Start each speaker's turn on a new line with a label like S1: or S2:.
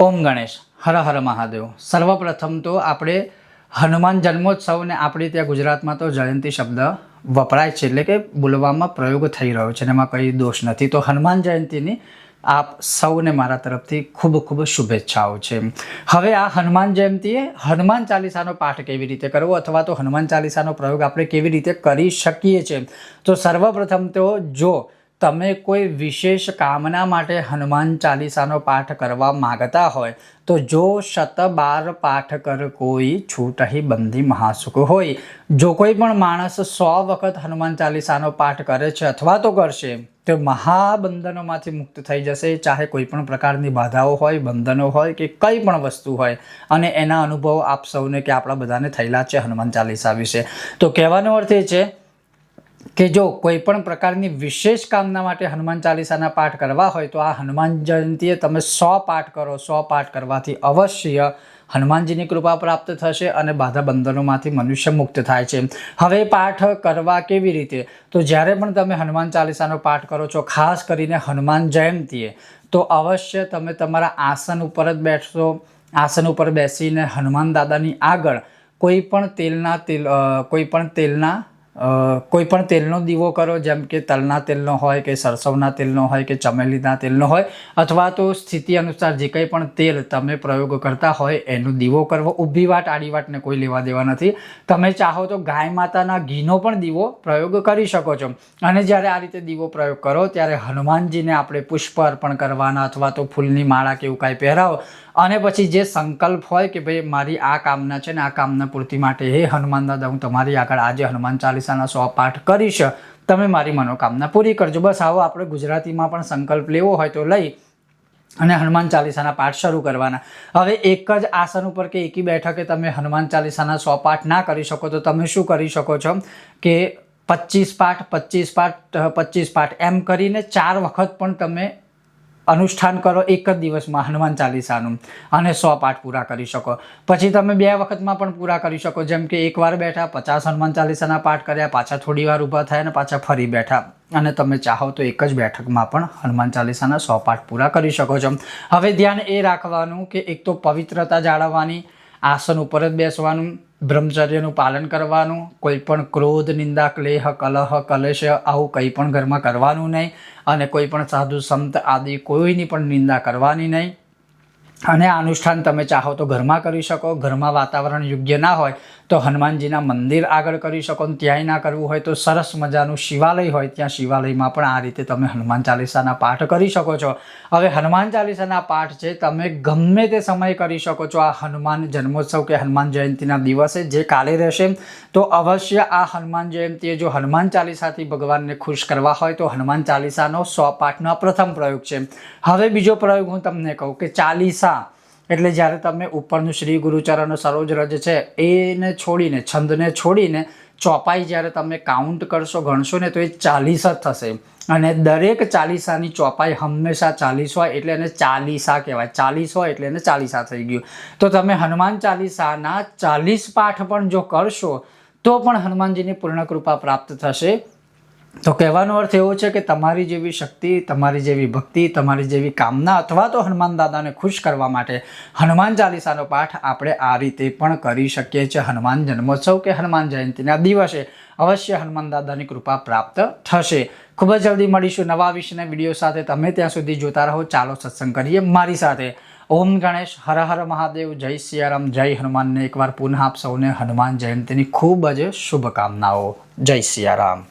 S1: ઓમ ગણેશ, હર હર મહાદેવ. સર્વપ્રથમ તો આપણે હનુમાન જન્મોત્સવને આપણે ત્યાં ગુજરાતમાં તો જયંતી શબ્દ વપરાય છે એટલે કે બોલવામાં પ્રયોગ થઈ રહ્યો છે અને એમાં કંઈ દોષ નથી. તો હનુમાન જયંતીની આપ સૌને મારા તરફથી ખૂબ ખૂબ શુભેચ્છાઓ છે. હવે આ હનુમાન જયંતીએ હનુમાન ચાલીસાનો પાઠ કેવી રીતે કરવો અથવા તો હનુમાન ચાલીસાનો પ્રયોગ આપણે કેવી રીતે કરી શકીએ છીએ? તો સર્વપ્રથમ તો જો તમે કોઈ વિશેષ કામના માટે હનુમાન ચાલીસાનો પાઠ કરવા માગતા હોય, તો જો શત બાર પાઠ કર કોઈ છૂટહી બંધી મહાસુખ હોય, જો કોઈ પણ માણસ સો વખત હનુમાન ચાલીસાનો પાઠ કરે છે અથવા તો કરશે, તો મહાબંધનોમાંથી મુક્ત થઈ જશે, ચાહે કોઈ પણ પ્રકારની બાધાઓ હોય, બંધનો હોય કે કંઈ પણ વસ્તુ હોય. અને એના અનુભવ આપ સૌને કે આપણા બધાને થયેલા છે હનુમાન ચાલીસા વિશે. તો કહેવાનો અર્થ એ છે કે જો કોઈ પણ પ્રકારની વિશેષ કામના માટે હનુમાન ચાલીસાના પાઠ કરવા હોય, તો આ હનુમાન જયંતીએ તમે સો પાઠ કરો. સો પાઠ કરવાથી અવશ્ય હનુમાનજીની કૃપા પ્રાપ્ત થશે અને બાધા બંધનોમાંથી મનુષ્ય મુક્ત થાય છે. હવે પાઠ કરવા કેવી રીતે? તો જ્યારે પણ તમે હનુમાન ચાલીસાનો પાઠ કરો છો, ખાસ કરીને હનુમાન જયંતીએ, તો અવશ્ય તમે તમારા આસન ઉપર જ બેઠશો. આસન ઉપર બેસીને હનુમાન દાદાની આગળ કોઈ પણ તેલના તેલ કોઈ પણ તેલના કોઈ પણ તેલનો દીવો કરો, જેમ કે તલના તેલનો હોય કે સરસવના તેલનો હોય કે ચમેલીના તેલનો હોય, અથવા તો સ્થિતિ અનુસાર જે કંઈ પણ તેલ તમે પ્રયોગ કરતા હોય, એનો દીવો કરવો. ઊભી વાટ, આડી વાટને કોઈ લેવા દેવા નથી. તમે ચાહો તો ગાય માતાના ઘીનો પણ દીવો પ્રયોગ કરી શકો છો. અને જ્યારે આ રીતે દીવો પ્રયોગ કરો, ત્યારે હનુમાનજીને આપણે પુષ્પ અર્પણ કરવાના અથવા તો ફૂલની માળા કે એવું કાંઈ પહેરાવો અને પછી જે સંકલ્પ હોય કે ભાઈ મારી આ કામના છે ને આ કામના પૂર્તિ માટે, હે હનુમાન દાદા, હું તમારી આગળ આજે હનુમાન ચાલીસાના સો પાઠ કરીશ. તમે મારી મનોકામના પૂરી કરજો. બસ આવો આપણે ગુજરાતીમાં પણ સંકલ્પ લેવો હોય તો લઈ અને હનુમાન ચાલીસાના પાઠ શરૂ કરવાના. હવે એક જ આસન ઉપર કે એકી બેઠકે તમે હનુમાન ચાલીસાના સો પાઠ ના કરી શકો તો તમે શું કરી શકો છો? કે પચીસ પાઠ પચીસ પાઠ પચીસ પાઠ એમ કરીને ચાર વખત પણ તમે અનુષ્ઠાન કરો, એક જ દિવસમાં હનુમાન ચાલીસાનું અને સો પાઠ પૂરા કરી શકો. પછી તમે બે વખતમાં પણ પૂરા કરી શકો, જેમ કે એકવાર બેઠા, પચાસ હનુમાન ચાલીસાના પાઠ કર્યા, પાછા થોડી વાર ઊભા થયા અને પાછા ફરી બેઠા. અને તમે ચાહો તો એક જ બેઠકમાં પણ હનુમાન ચાલીસાના સો પાઠ પૂરા કરી શકો છો. હવે ધ્યાન એ રાખવાનું કે એક તો પવિત્રતા જાળવવાની આસન ઉપર જ બેસવાનું, બ્રહ્મચર્યનું પાલન કરવાનું, કોઈ પણ ક્રોધ, નિંદા, ક્લેહ, કલહ, કલેશ આવું કંઈ પણ ઘરમાં કરવાનું નહીં. અને કોઈ પણ સાધુ, સંત આદિ કોઈની પણ નિંદા કરવાની નહીં. અને આ અનુષ્ઠાન તમે ચાહો તો ઘરમાં કરી શકો. ઘરમાં વાતાવરણ યોગ્ય ના હોય તો હનુમાનજીના મંદિર આગળ કરી શકો ને ત્યાંય ના કરવું હોય તો સરસ મજાનું શિવાલય હોય. ત્યાં શિવાલયમાં પણ આ રીતે તમે હનુમાન ચાલીસાના પાઠ કરી શકો છો. હવે હનુમાન ચાલીસાના પાઠ છે, તમે ગમે તે સમયે કરી શકો છો. આ હનુમાન જન્મોત્સવ કે હનુમાન જયંતિના દિવસે જે કાલે રહેશે, તો અવશ્ય આ હનુમાન જયંતિએ જો હનુમાન ચાલીસાથી ભગવાનને ખુશ કરવા હોય, તો હનુમાન ચાલીસાનો સો પાઠનો પ્રથમ પ્રયોગ છે. હવે બીજો પ્રયોગ હું તમને કહું કે ચાલીસા એટલે જ્યારે તમે ઉપરનું શ્રી ગુરુચરણ સરોજ રજ છે, એને છોડીને, છંદને છોડીને ચોપાઈ જ્યારે તમે કાઉન્ટ કરશો, ગણશો ને, તો એ ચાલીસ જ થશે. અને દરેક ચાલીસાની ચોપાઈ હંમેશા ચાલીસ હોય, એટલે એને ચાલીસા કહેવાય. ચાલીસ હોય એટલે એને ચાલીસા થઈ ગયું. તો તમે હનુમાન ચાલીસાના ચાલીસ પાઠ પણ જો કરશો, તો પણ હનુમાનજીની પૂર્ણ કૃપા પ્રાપ્ત થશે. તો કહેવાનો અર્થ એવો છે કે તમારી જેવી શક્તિ, તમારી જેવી ભક્તિ, તમારી જેવી કામના અથવા તો હનુમાન દાદાને ખુશ કરવા માટે હનુમાન ચાલીસાનો પાઠ આપણે આ રીતે પણ કરી શકીએ છીએ. હનુમાન જન્મોત્સવ કે હનુમાન જયંતિના દિવસે અવશ્ય હનુમાન દાદાની કૃપા પ્રાપ્ત થશે. ખૂબ જ જલ્દી મળીશું નવા વિષયના વીડિયો સાથે. તમે ત્યાં સુધી જોતા રહો. ચાલો સત્સંગ કરીએ મારી સાથે. ઓમ ગણેશ, હર હર મહાદેવ, જય સિયારામ, જય હનુમાનને એકવાર પુનઃ આપ સૌને હનુમાન જયંતિની ખૂબ જ શુભકામનાઓ. જય સિયારામ.